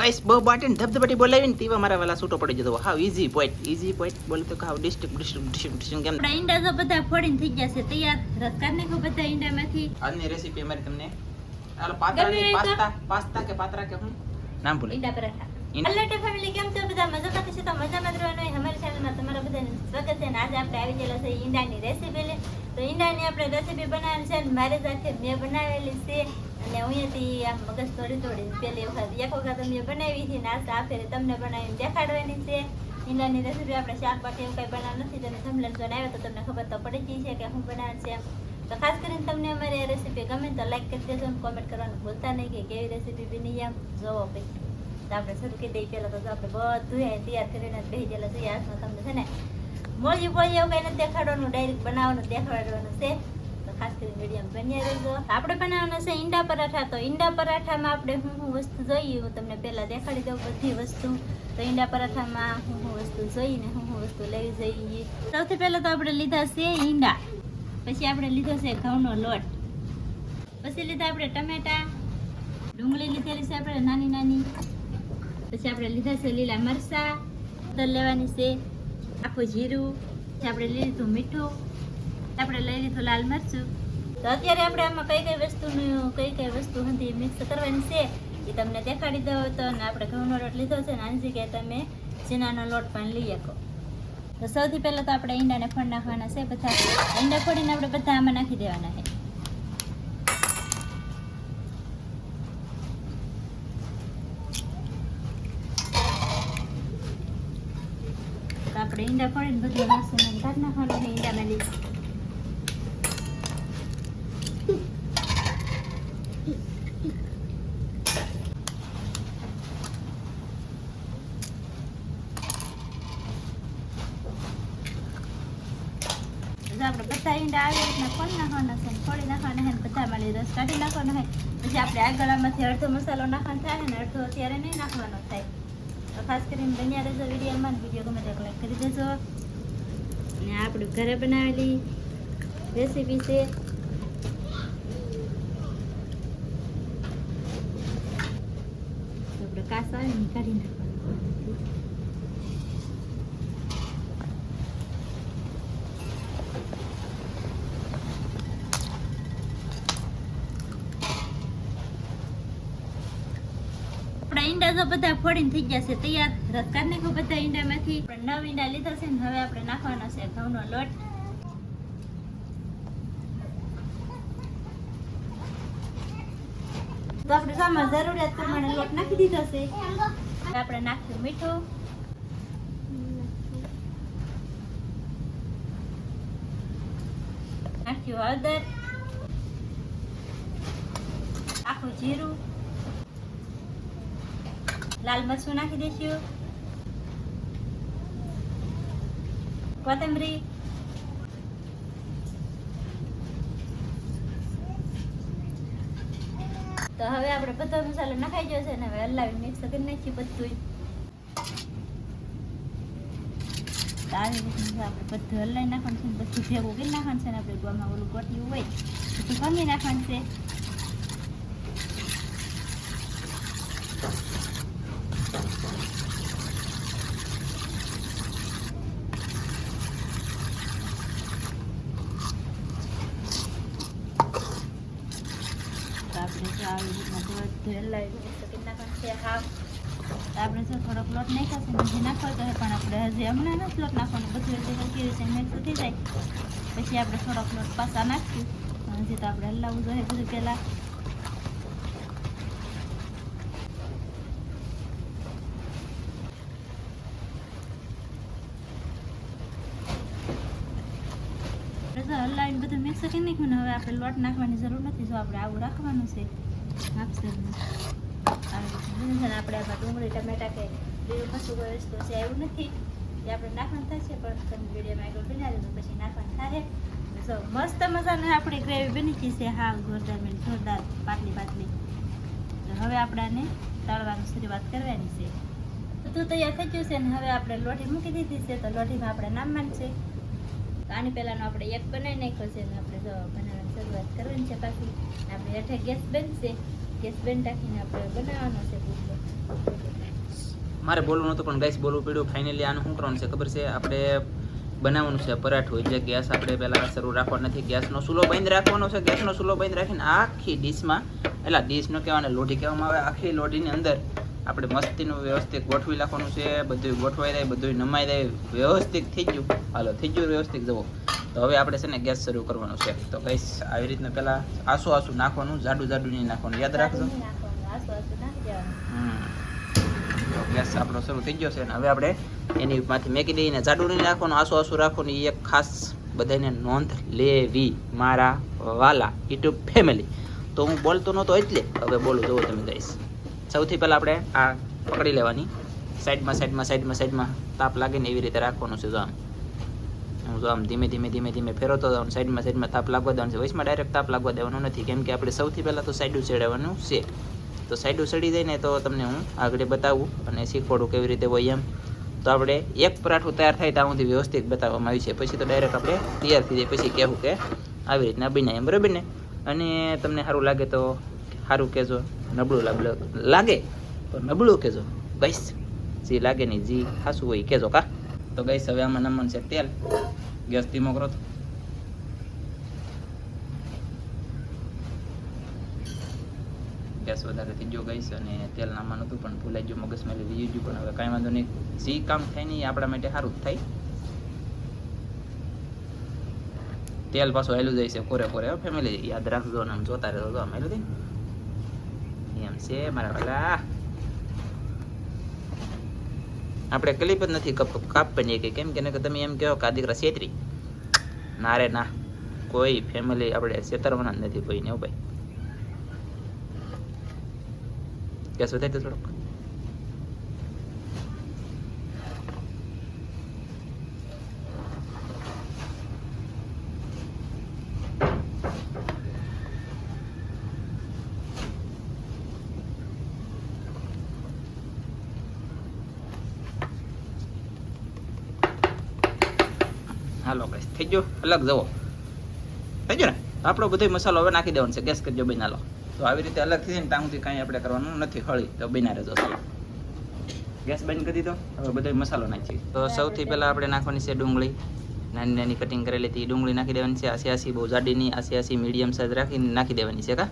Guys બહુ બાટે ને ધબધબાટી બોલાવીને તેવા મારા વાલા છૂટો પડી જતો. How easy point easy point બોલે તો હાવ ડિસ્ટ્રિક્ટ ડિસ્ટ્રિક્ટ ડિસ્ટ્રિક્ટ કેમ? આપણા ઈંડા તો બધા ફોડીને થઈ ગયા છે તૈયાર. રસ કો બધા ઈંડામાંથી. આજની રેસીપી અમારી તમને. એ તો. પાસ્તા પાસ્તા કે પાતરા કે હું? નામ ભૂલે. ઈંડા પરાઠા. હેલો ફેમિલી કેમ છો? બધા મજામાં છે તો મજામાં જ રહેવાનું હોય. અમારી ચેનલમાં તમારા બધાને સ્વાગત છે અને આજે આપણે આવી ગયેલા છે ઈંડાની રેસીપી લે. તો ઈંડાની આપણે રેસીપી બનાવવાની છે અને મારી સાથે મેં બનાવેલી છે અને અહીંયાથી આમ મગજ તોડી તોડી પેલી વખત એક વખત અમે બનાવી હતી નાસ્તા આ ફેરે તમને બનાવીને દેખાડવાની છે. ઈંડાની રેસીપી આપણે શાક બાકી એવું કંઈ બનાવ નથી તમે થમલેન જોઈને આવ્યો તો તમને ખબર તો પડી ગઈ છે કે હું બનાવે છે તો ખાસ કરીને તમને અમારી આ રેસીપી ગમે તો લાઈક કરી દેજો કોમેન્ટ કરવાનું ભૂલતા નહીં કે કેવી રેસીપી બની એમ. જોવો પછી તો આપણે શરૂ કરી દઈએ પહેલાં તો આપણે બધું તૈયાર કરીને બેસી ગયેલા છીએ. હાથમાં તમને છે ને મોજી બોજી એવું કંઈ નથી દેખાડવાનું. ડાયરેક્ટ બનાવવાનું, દેખાડવાનું છે. ખાસ કરીને વીડિયો બન્યા રહેજો. આપણે બનાવવાના છે ઈંડા પરાઠા. તો ઈંડા પરાઠામાં આપણે હું હું વસ્તુ જોઈએ હું તમને પહેલાં દેખાડી દઉં બધી વસ્તુ. તો ઈંડા પરાઠામાં હું હું વસ્તુ જોઈને હું હું વસ્તુ લેવી જોઈએ. સૌથી પહેલાં તો આપણે લીધા છે ઈંડા. પછી આપણે લીધો છે ઘઉંનો લોટ. પછી લીધા આપણે ટમેટા. ડુંગળી લીધેલી છે આપણે નાની નાની. પછી આપણે લીધા છે લીલા મરચાં. તલ લેવાની છે આખું જીરું. પછી આપણે લીધું મીઠું. આપણે લઈ લીધું લાલ મરચું. તો અત્યારે આપણે આમાં કઈ કઈ વસ્તુનું, કઈ કઈ વસ્તુ હતી મિક્સ કરવાની છે, એ તમને દેખાડી દઉં તો અને આપણે ઘઉંનો લોટ લીધો છે ને આની જગ્યાએ તમે ચીનાનો લોટ પણ લઈ શકો. તો સૌથી પહેલાં તો આપણે ઈંડાને ફળ નાખવાના છે બધા. ઈંડા ફોડીને આપણે બધા આમાં નાખી દેવાના છે. આપણે ઈંડા ફોડીને બધું નાખશું કાઢી નાખવાનું છે ઈંડામાં લીધું પછી આપણે આવી રીતના ફોડી નાખવાના છે? ફોડી નાખવાના છે બધામાં રસ કાઢી નાખવાનો છે. પછી આપણે આગળ આમાંથી અડધો મસાલો નાખવાનો થાય ને અડધો અત્યારે નહીં નાખવાનો થાય. ખાસ કરીને બન્યા રહેજો વિડીયોમાં વીડિયો ગમે તો કરી દેજો. અને આપણું ઘરે બનાવેલી રેસીપી છે. આપણે કાસ કાઢી નાખવાનું આપણા ઈંડા તો બધા ફોડીને થઈ ગયા છે, તૈયાર? રસ કાઢી નાખો બધા ઈંડામાંથી. આપણે નવ ઈંડા લીધા છે હવે આપણે નાખવાનો છે ઘઉંનો લોટ. લોટ આપણે નાખ્યું મીઠું. નાખ્યું હળદર. આખું જીરું. લાલ મરચું નાખી દઈશું કોથમરી. તો હવે આપણે બધો મસાલો નખાઈ ગયો છે ને હવે હલાવી મિક્સ કરી નાખીએ બધું આવી રીતનું આપણે બધું હલાવી નાખવાનું છે બધું ભેગું કરી નાખવાનું છે ને આપણે ગોમાં ઓલું ગોટિયું હોય બધું ખમી નાખવાનું છે તો આપણે જો બધું હલાવી મિક્સ નાખવાનું છે હાફ આપણે જો થોડોક લોટ નાખ્યો તો પણ આપણે હજી હમણાં નથી લોટ નાખવાનું બધું હજી હલકી રીતે મિક્સ થઈ જાય પછી આપણે થોડોક લોટ પાછા નાખીશું હજી તો આપણે હલાવવું જોઈએ બધું પહેલાં હલાવીને બધું મિક્સ કરી નાખ્યું ને હવે આપણે લોટ નાખવાની જરૂર નથી જો આપણે આવું રાખવાનું છે આપણે આમાં ડુંગળી ટમેટા કે બીજું કશું કોઈ તો છે એવું નથી એ આપણે નાખવાનું થશે પણ તમે વિડીયોમાં આગળ બનાવી દો પછી નાખવાનું થાય જો મસ્ત મજાની આપણી ગ્રેવી બની ગઈ છે હા જોરદાર મેં જોરદાર પાતલી પાતલી તો હવે આપણે આને તળવાની શરૂઆત કરવાની છે તો તું તૈયાર થઈ ગયું છે ને હવે આપણે લોટી મૂકી દીધી છે તો લોટીમાં આપણે નામવાનું છે તો આની પહેલાંનો આપણે એક બનાવી નાખ્યો છે ને આપણે જો બનાવવાની? શરૂઆત કરવાની છે પાછી. આપણે અઠા ગેસ બંધ છે ગેસ બંધ રાખીને આપણે બનાવવાનો છે પૂછલો મારે બોલવું નહોતું, પણ ગેસ બોલવું પડ્યું. ફાઇનલી આનું શું કરવાનું છે ખબર છે? આપણે બનાવવાનું છે પરાઠું. એટલે ગેસ આપણે પહેલાં શરૂ રાખવાનો નથી, ગેસનો ચૂલો બંધ રાખવાનો છે. ગેસનો ચૂલો બંધ રાખીને આખી ડીશમાં, એટલે ડીશનો કહેવાને લોઢી કહેવામાં આવે, આખી લોઢીની અંદર આપણે મસ્તીનું વ્યવસ્થિત ગોઠવી નાખવાનું છે. બધું ગોઠવાઈ રહે બધું નમાઈ રહે વ્યવસ્થિત થઈ ગયું. હાલો, થઈ ગયું વ્યવસ્થિત. જવો તો હવે આપણે છે ને ગેસ શરૂ કરવાનો છે. તો ગઈશ આવી રીતના પહેલાં આસુ આસુ નાખવાનું જાડું જાડું નહીં નાખવાનું. યાદ રાખજો. ગેસ આપણો શરૂ થઈ ગયો છે અને હવે આપણે એની માંથી મેકી દઈને જાડું નહીં નાખવાનું આસુ આસુ રાખવાનું. એ એક ખાસ બધાને નોંધ લેવી મારા વાલા યુટ્યુબ ફેમિલી તો હું બોલતો નહોતો એટલે હવે બોલું. જોવો તમે જઈશ સૌથી પહેલાં આપણે આ પકડી લેવાની. સાઈડમાં સાઈડમાં સાઈડમાં સાઈડમાં તાપ લાગે ને એવી રીતે રાખવાનું છે જો આમ. હું આમ ધીમે ધીમે ધીમે ધીમે ફેરવતો જાઉં સાઈડમાં સાઈડમાં તાપ લાગવા દેવાનું છે. વચમાં ડાયરેક્ટ તાપ લાગવા દેવાનો નથી. કેમ કે આપણે સૌથી પહેલાં તો સાઈડ ઉછેડવાનું છે. તો સાઈડ ઉછેડી જાય ને તો તમને હું આગળ બતાવું અને શીખવાડું કેવી રીતે હોય એમ. તો આપણે એક પરાઠું તૈયાર થાય ત્યાં સુધી વ્યવસ્થિત બતાવવામાં આવ્યું છે. પછી તો ડાયરેક્ટ આપણે તૈયાર થઈ જાય. પછી કહેવું કે આવી રીતના બનાય એમ. બરાબર ને? અને તમને સારું લાગે તો સારું કહેજો. નબળું લાગે તો નબળું કહેજો. ગઈશ જે લાગે નહીં જે ખાસું હોય કહેજો કા? તો ગઈશ હવે આમાં નમન છે તેલ. ગેસ ધીમો કરો તો ગેસ વધારે થઈ ગયો ગઈશ અને તેલ નામાં હતું, પણ ભૂલાઈ ગયું મગજમાં લઈ ગયું પણ હવે કાંઈ વાંધો નહીં. જે કામ થાય નહીં આપણા માટે સારું જ થાય. તેલ પાછું હેલું જાય છે કોરે કોરે ફેમિલી યાદ રાખજો અને આમ જોતા રહેજો જો આમ થઈ એમ છે મારા વાલા. આપણે ક્લિપ જ નથી કપ, કાપવાની કે કેમ કે તમે એમ કહો કે આ દીકરા છેતરી. ના રે ના, કોઈ ફેમિલી આપણે છેતરવાના જ નથી કોઈને ભાઈ. શું વધારી તો થોડોક હાલો guys થઈ ગયો? અલગ જવો. થઈ ગયો ને? આપણો બધો મસાલો હવે નાખી દેવાનો છે. ગેસ કરજો બના લો તો આવી રીતે અલગ થઈ જાય ને ત્યાં કાંઈ આપણે કરવાનું નથી. હળી, તો બના રહેજો ગેસ બંધ કરી દીધો. હવે બધો મસાલો નાખીએ. તો સૌથી પહેલાં આપણે નાખવાની છે ડુંગળી. નાની નાની કટિંગ કરેલી હતી. ડુંગળી નાખી દેવાની છે. આસી આસી બહુ જાડીની આસી આસી મીડિયમ સાઈઝ રાખીને નાખી દેવાની છે, કા?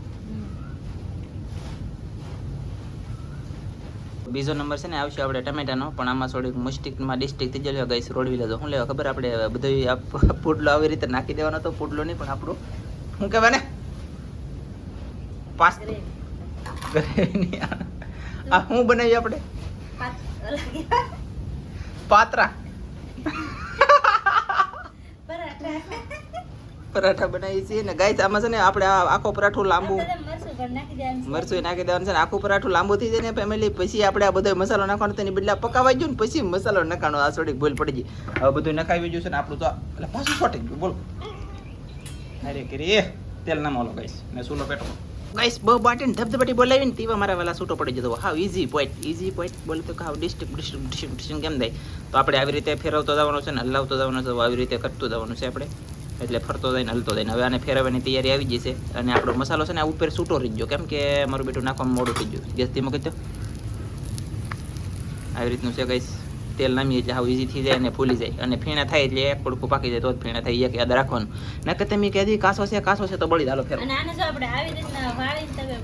બીજો નંબર છે ને આવશે આપણે ટમેટાનો. પણ આમાં થોડીક મુસ્ટિકમાં ડિસ્ટ્રિક્ટ થઈ જાય ગઈશ રોડવી લેજો. શું લેવા ખબર? આપણે બધું પુડલો આવી રીતે નાખી દેવાનો તો પુડલો નહીં પણ આપણું શું કહેવાય ને? પાસ આ. શું બનાવી આપણે? પાત્રા. પરાઠા. બનાવી છીએ ને ગાય આમાં છે ને આપણે આખો પરાઠું લાંબુ મરચું નાખી દેવાનું છે. ને આખું પરાઠું લાંબુ થઈ જાય ને ફેમિલી પછી આપણે આ બધો મસાલો નાખવાનો તેની બદલે પકાવાઈ ગયું ને પછી મસાલો નખાણો. આ સોડી ભૂલ પડી ગઈ. હવે બધું નખાવી ગયું છે ને આપણું તો એટલે પાછું છોટી ગયું, બોલો. અરે કરી તેલ ના મોલો ગાઈસ, ને સૂલો પેટો ગાઈસ, બહુ બાટીને ધબધબાટી બોલાવીને તીવા મારા વાલા છૂટો પડી જતો. How easy point easy point બોલે તો હાવ ડિસ્ટ્રિક્ટ ડિસ્ટ્રિક્ટ ડિસ્ટ્રિક્ટ કેમ થાય? તો આપણે આવી રીતે ફેરવતો જવાનો છે ને, હલાવતો જવાનો છે આવી રીતે કરતું જવાનું છે આપણે. એટલે ફરતો જઈને હલતો જઈને ને હવે આને ફેરવવાની તૈયારી આવી જશે અને આપણો મસાલો છે ને આ ઉપર છૂટો રહી ગયો. કેમ કે મારું બેટું નાખવામાં મોડું થઈ ગયું. ગેસ ધીમો કહી આવી રીતનું છે કંઈ તેલ નામીએ એટલે હાવ ઈઝી થઈ જાય અને ફૂલી જાય. અને ફીણા થાય એટલે એક પડકું પાકી જાય તો જ ફીણા થાય. એક યાદ રાખવાનું. નકર તમે કહેતી કાસો છે કાસો છે તો બળી દાલો ફેરો અને આને જો આપણે આવી રીતના વાળીને તમે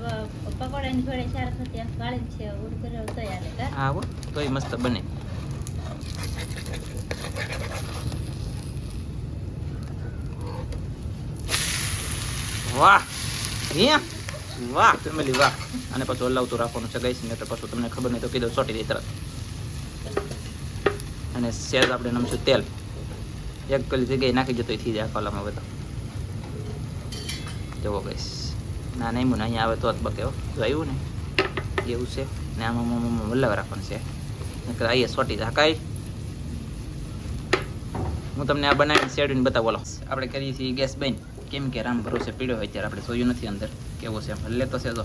પકોડાની જોડે ચાર થતી વાળીને છે ઉડ કર્યો તો હાલે હા હો તોય મસ્ત બને. વાહ. વાહ, ફેમિલી, વાહ. અને પછી હલાવતું રાખવાનું છે ગઈશ ને તો પછી તમને ખબર નહીં તો કીધું, ચોટી દે તરત. અને સેજ આપણે નમશું તેલ. એક કલી જગ્યાએ નાખી જતો થઈ જાય કોલામાં બધા. જવો ગઈશ ના, નહીં, મને અહીંયા આવે તો જ બકે, હો. જો આવ્યું ને, એવું છે. ને આમાં આમાં મલ્લાવા રાખવાનું છે. નકર અહીંયા સોટી જાય હું તમને આ બનાવીને શેડવીને બતાવો આપણે કરીએ છીએ ગેસ બંધ. કેમ કે રામ ભરોસે પીડ્યો હોય ત્યારે આપણે જોયું નથી અંદર. કેવો છે? હલ્લે તો છે તો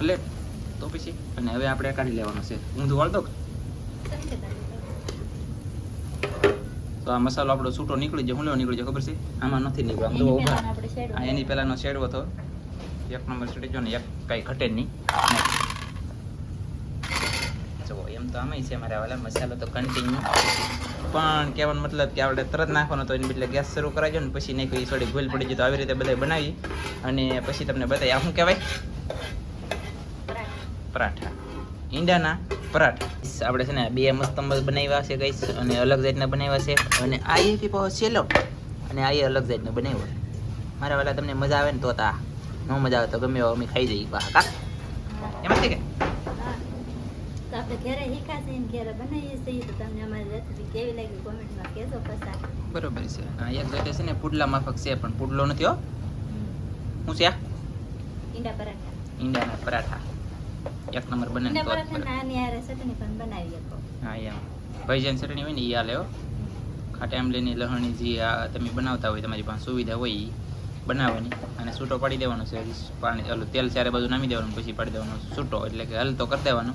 હલ્લે તો પછી? અને હવે આપણે કાઢી લેવાનું છે. ઊંધું વાળતો? તો આ મસાલો આપણો છૂટો નીકળી જાય હું લેવો નીકળી જાય ખબર છે? આમાં નથી નીકળ્યો. આમ તો શેડો. એની પહેલાંનો શેડવો હતો એક નંબર છૂટી જો ને એક કાંઈ ઘટે નહીં. તો આમાંય છે મારા વાલા મસાલો તો કન્ટિન્યુ પણ કહેવાનો મતલબ કે આપણે તરત નાખવાનો તો એની બદલે ગેસ શરૂ કરાવજો ને પછી નહીં કોઈ થોડી ભૂલ પડી જાય તો આવી રીતે બધા બનાવી અને પછી તમને બતાવી આ શું કહેવાય? પરાઠા. ઈંડાના પરાઠા. આપણે છે ને બે મસ્ત મસ્ત બનાવ્યા છે ગઈસ અને અલગ જાતના બનાવ્યા છે અને આ એક પાછો સેલો અને આ અલગ જાતનો બનાવ્યો મારા વાલા તમને મજા આવે ને તો તા. ન મજા આવે તો ગમે અમે ખાઈ જઈએ. પાછા કા? એમ છે કે? હા. આપણે ઘરે શીખાશે ને ઘરે બનાવીએ છીએ તો તમને અમારી રેસીપી કેવી લાગી કોમેન્ટમાં કહેજો પસાર. બરોબર છે. હા એક જાતે છે ને પુડલા માફક છે પણ પુડલો નથી હો. હું છે ઈંડા પરાઠા. ઈંડાના પરાઠા. એક નંબર બને ઈંડા પરાઠા. બરાબર. ના ચટણી પણ બનાવી શકો. હા એમ. ભૈજાન ચટણી હોય ને એ હાલે લેવો ખાટા આંબલીની લહણી જે આ તમે બનાવતા હોય તમારી પાસે સુવિધા હોય બનાવવાની. અને છૂટો પાડી દેવાનો છે પાણી ઓલું તેલ ચારે બાજુ નામી દેવાનું પછી પાડી દેવાનો. છૂટો એટલે કે હલતો કરી દેવાનો.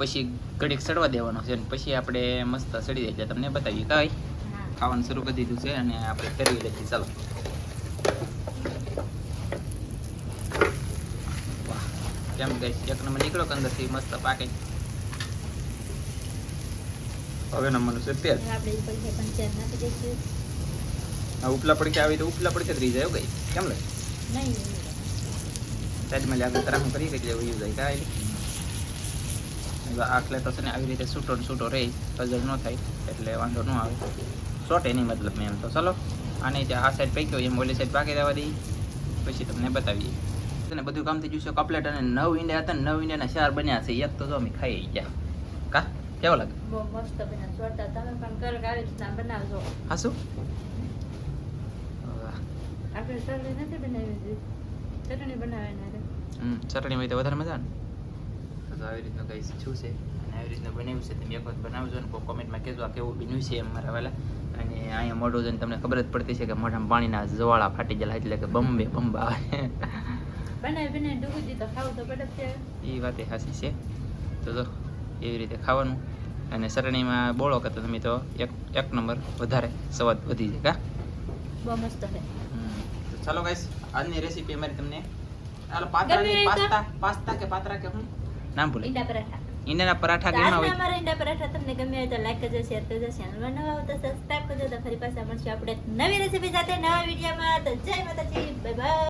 પછી ઘડીક સડવા દેવાનો છે અને પછી આપણે મસ્ત સડી જાય એટલે તમને બતાવીએ કાંઈ? ખાવાનું શરૂ કરી દીધું છે અને આપણે ફેરવી લઈએ ચાલો. કેમ ગઈ એક નંબર નીકળો કે અંદરથી મસ્ત પાકે. હવે નંબરનું છે તેલ. ઉપલા પડકે આવી તો ઉપલા પડકે રહી જાય ગઈ કેમ લાગે સાઈડમાં લે તરામ કરી એટલે એવું જાય કાંઈ આખલે તો છે ને આવી રીતે છૂટો ને છૂટો રહે પઝલ ન થાય એટલે વાંધો ન આવે. શોર્ટ એની મતલબ મેં એમ તો. ચલો આને જે આ સાઈડ પૈક્યો એમ ઓલી સાઈડ પાકી દેવા દઈ પછી તમને બતાવીએ. અને બધું કામ થઈ ગયું છે કપલેટ અને નવ ઈંડા હતા નવ ઈંડાના ચાર બન્યા છે. એક તો જો અમે ખાઈ ગયા. કા? કેવો લાગે? બહુ મસ્ત બન્યા. જોરદાર તમે પણ ઘર આવી રીતના બનાવજો. હા શું. આપણે ચટણી નથી બનાવી ચટણી બનાવવાના હમ ચટણી હોય તો વધારે મજા ને. તો આવી રીતનું કંઈ શું છે? અને આવી રીતનું બનાવ્યું છે તમે એક વખત બનાવજો ને કોમેન્ટમાં કહેજો આ કેવું બન્યું છે એમ મારા વાલા. અને અહીંયા મોઢું જોઈને તમને ખબર જ પડતી છે કે મોઢામાં પાણીના જવાળા ફાટી ગયેલા એટલે કે બમ્બે બંબા આવે. એ વાતે સાચી છે. તો જો એવી રીતે ખાવાનું. અને સરણીમાં બોળો કે તમે તો એક એક નંબર વધારે સ્વાદ વધી જાય કા? બહુ મસ્ત છે. હમ. તો ચાલો ગાઈસ આજની રેસીપી અમારી તમને હાલો પાત્રાની ગમે એ તો. પાસ્તા પાસ્તા કે પાત્રા કે હું? નામ ભૂલે. ઈંડા પરાઠા. ઈંડાના પરાઠા કેમાં હોય? અમારા ઈંડા પરાઠા તમને ગમે તો લાઈક કરજો શેર કરજો ચેનલમાં નવા હો તો સબસ્ક્રાઇબ કરજો તો ફરી પાછા મળશું આપણે નવી રેસીપી સાથે નવા વિડીયોમાં તો જય માતાજી બાય બાય